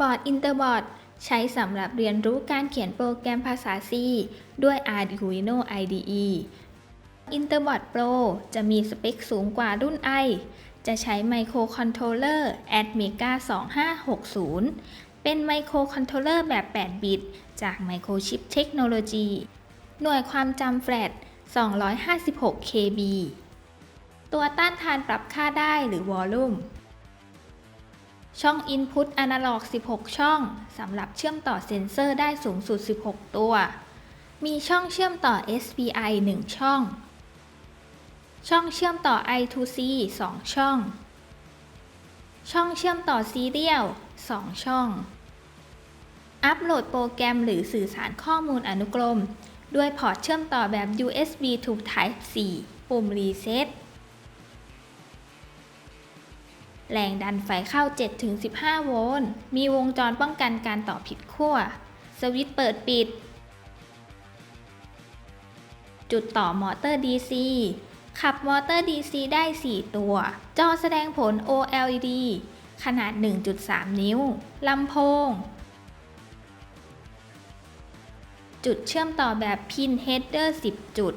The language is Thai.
บอร์ดอินเตอร์บอร์ดใช้สำหรับเรียนรู้การเขียนโปรแกรมภาษา C ด้วย Arduino IDE Interbot Pro จะมีสเปคสูงกว่ารุ่น i จะใช้ไมโครคอนโทรลเลอร์ Atmega 2560 เป็นไมโครคอนโทรลเลอร์แบบ 8 บิต จาก Microchip Technology หน่วยความจำแฟลช 256 KB ตัวต้านทานปรับค่าได้หรือ Volume ช่อง Input Analog 16 ช่องสำหรับเชื่อมต่อเซ็นเซอร์ได้สูงสุด 16 ตัว มีช่องเชื่อมต่อ SPI 1 ช่อง ช่องเชื่อมต่อ I2C 2 ช่อง ช่องเชื่อมต่อ Serial 2ช่อง อัปโหลดโปรแกรมหรือสื่อสารข้อมูลอนุกรม ด้วยพอร์ตเชื่อมต่อแบบ USB to Type C ปุ่ม Reset แรงดันไฟเข้า 7-15 โวลต์ มีวงจรป้องกันการต่อผิดขั้ว สวิตช์เปิดปิด จุดต่อมอเตอร์ DC ขับมอเตอร์ DC ได้ 4 ตัว จอแสดงผล OLED ขนาด 1.3 นิ้ว ลำโพง จุดเชื่อมต่อแบบพิน header 10 จุด